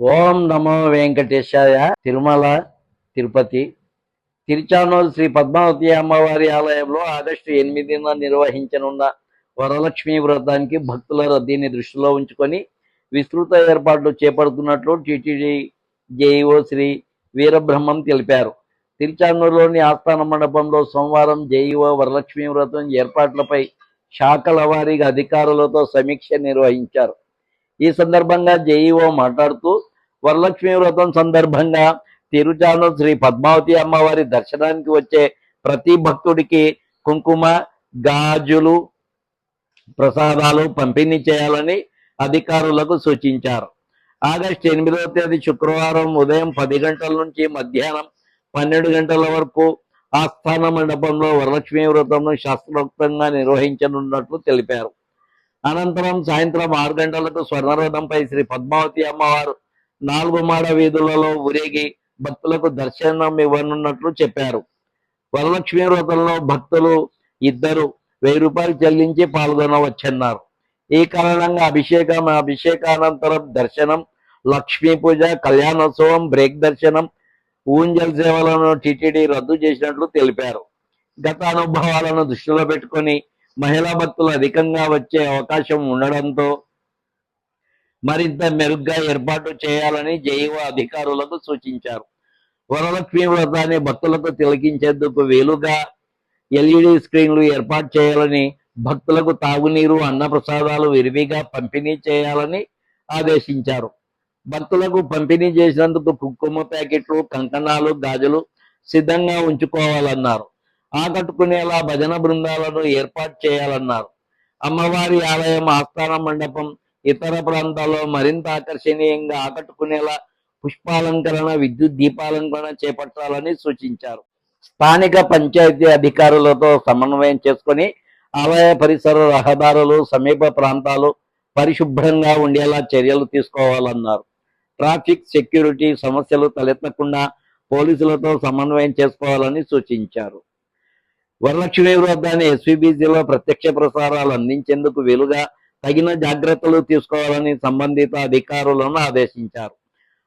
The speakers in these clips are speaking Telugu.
ఓం నమో వెంకటేశాయ తిరుమల తిరుపతి. తిరుచానూరు శ్రీ పద్మావతి అమ్మవారి ఆలయంలో ఆగస్టు ఎనిమిదిన నిర్వహించనున్న వరలక్ష్మి వ్రతానికి భక్తుల రద్దీని దృష్టిలో ఉంచుకొని విస్తృత ఏర్పాట్లు చేపడుతున్నట్లు టిటిడి జేఈఓ శ్రీ వీరబ్రహ్మం తెలిపారు. తిరుచానూరులోని ఆస్థాన మండపంలో సోమవారం జేఈఓ వరలక్ష్మి వ్రతం ఏర్పాట్లపై శాఖల వారీగా అధికారులతో సమీక్ష నిర్వహించారు. ఈ సందర్భంగా జేఈఓ మాట్లాడుతూ వరలక్ష్మి వ్రతం సందర్భంగా తిరుచానూరు శ్రీ పద్మావతి అమ్మవారి దర్శనానికి వచ్చే ప్రతి భక్తుడికి కుంకుమ గాజులు ప్రసాదాలు పంపిణీ చేయాలని అధికారులకు సూచించారు. ఆగస్టు ఎనిమిదవ తేదీ శుక్రవారం ఉదయం పది గంటల నుంచి మధ్యాహ్నం పన్నెండు గంటల వరకు ఆస్థాన మండపంలో వరలక్ష్మి వ్రతంను శాస్త్రోక్తంగా నిర్వహించనున్నట్లు తెలిపారు. అనంతరం సాయంత్రం ఆరు గంటలకు స్వర్ణరథంపై శ్రీ పద్మావతి అమ్మవారు నాలుగు మాడ వీధులలో ఊరేగి భక్తులకు దర్శనం ఇవ్వనున్నట్లు చెప్పారు. వరలక్ష్మి వ్రతంలో భక్తులు ఇద్దరు వెయ్యి రూపాయలు చెల్లించి పాల్గొనవచ్చన్నారు. ఈ కారణంగా అభిషేకం అభిషేకానంతరం దర్శనం లక్ష్మీ పూజ కళ్యాణోత్సవం బ్రేక్ దర్శనం ఊంజల్ సేవలను టిటిడి రద్దు చేసినట్లు తెలిపారు. గత అనుభవాలను దృష్టిలో పెట్టుకొని మహిళా భక్తులు అధికంగా వచ్చే అవకాశం ఉండడంతో మరింత మెరుగ్గా ఏర్పాటు చేయాలని జైవ అధికారులకు సూచించారు. వరలక్ష్మి వ్రతాన్ని భక్తులకు తిలకించేందుకు వీలుగా ఎల్ఈడి స్క్రీన్లు ఏర్పాటు చేయాలని భక్తులకు తాగునీరు అన్నప్రసాదాలు విరివిగా పంపిణీ చేయాలని ఆదేశించారు. భక్తులకు పంపిణీ చేసినందుకు కుంకుమ ప్యాకెట్లు కంకణాలు గాజులు సిద్ధంగా ఉంచుకోవాలన్నారు. ఆకట్టుకునేలా భజన బృందాలను ఏర్పాటు చేయాలన్నారు. అమ్మవారి ఆలయం ఆస్థాన మండపం ఇతర ప్రాంతాల్లో మరింత ఆకర్షణీయంగా ఆకట్టుకునేలా పుష్పాలంకరణ విద్యుత్ దీపాలంకరణ చేపట్టాలని సూచించారు. స్థానిక పంచాయతీ అధికారులతో సమన్వయం చేసుకొని ఆలయ పరిసర రహదారులు సమీప ప్రాంతాలు పరిశుభ్రంగా ఉండేలా చర్యలు తీసుకోవాలన్నారు. ట్రాఫిక్ సెక్యూరిటీ సమస్యలు తలెత్తకుండా పోలీసులతో సమన్వయం చేసుకోవాలని సూచించారు. వరలక్ష్మి వ్రతాన్ని ఎస్వీబీసీలో ప్రత్యక్ష ప్రసారాలు అందించేందుకు వీలుగా తగిన జాగ్రత్తలు తీసుకోవాలని సంబంధిత అధికారులను ఆదేశించారు.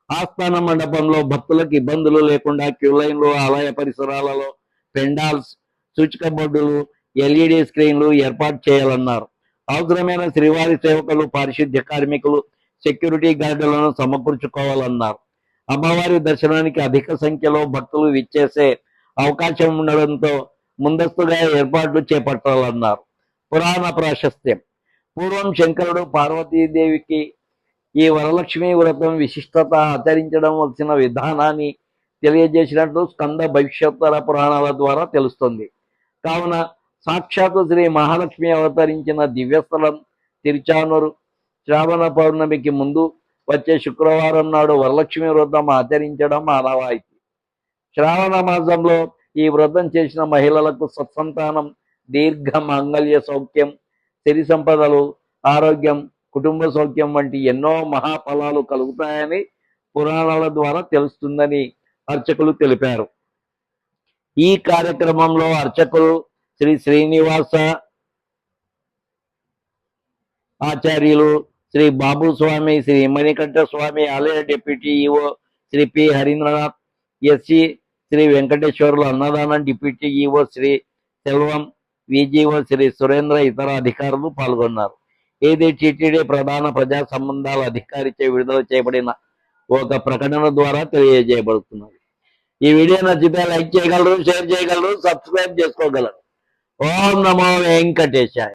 ఆస్థాన మండపంలో భక్తులకు ఇబ్బందులు లేకుండా క్యూలైన్లు ఆలయ పరిసరాలలో పెండాల్స్ సూచిక బోర్డులు ఎల్ఈడి స్క్రీన్లు ఏర్పాటు చేయాలన్నారు. అవసరమైన శ్రీవారి సేవకులు పారిశుద్ధ్య కార్మికులు సెక్యూరిటీ గార్డులను సమకూర్చుకోవాలన్నారు. అమ్మవారి దర్శనానికి అధిక సంఖ్యలో భక్తులు విచ్చేసే అవకాశం ఉండడంతో ముందస్తుగా ఏర్పాట్లు చేపట్టాలన్నారు. పురాణ ప్రాశస్త్యం. పూర్వం శంకరుడు పార్వతీదేవికి ఈ వరలక్ష్మి వ్రతం విశిష్టత ఆచరించడం వచ్చిన విధానాన్ని తెలియజేసినట్లు స్కంద భవిష్యోత్తర పురాణాల ద్వారా తెలుస్తుంది. కావున సాక్షాత్తు శ్రీ మహాలక్ష్మి అవతరించిన దివ్యస్థలం తిరుచానూరు. శ్రావణ పౌర్ణమికి ముందు వచ్చే శుక్రవారం నాడు వరలక్ష్మి వ్రతం ఆచరించడం ఆనవాయితీ. శ్రావణ మాసంలో ఈ వ్రతం చేసిన మహిళలకు సత్సంతానం దీర్ఘ మాంగళ్య సౌఖ్యం సిరి సంపదలు ఆరోగ్యం కుటుంబ సౌఖ్యం వంటి ఎన్నో మహాఫలాలు కలుగుతాయని పురాణాల ద్వారా తెలుస్తుందని అర్చకులు తెలిపారు. ఈ కార్యక్రమంలో అర్చకులు శ్రీ శ్రీనివాస ఆచార్యులు శ్రీ బాబు స్వామి శ్రీ మణికంఠ స్వామి ఆలయ deputy EO Shri P Harindranath SC Shri Venkateswarlu అన్నదానం deputy EO Shri Selvam VGO Shri Surendra ఇతర అధికారులు పాల్గొన్నారు. ఏది టిటిడి ప్రధాన ప్రజా సంబంధాల అధికారిచే విడుదల చేయబడిన ఒక ప్రకటన ద్వారా తెలియజేయబడుతున్నది. ఈ వీడియో నచ్చితే లైక్ చేయగలరు షేర్ చేయగలరు సబ్స్క్రైబ్ చేసుకోగలరు. ఓం నమో వెంకటేశాయ.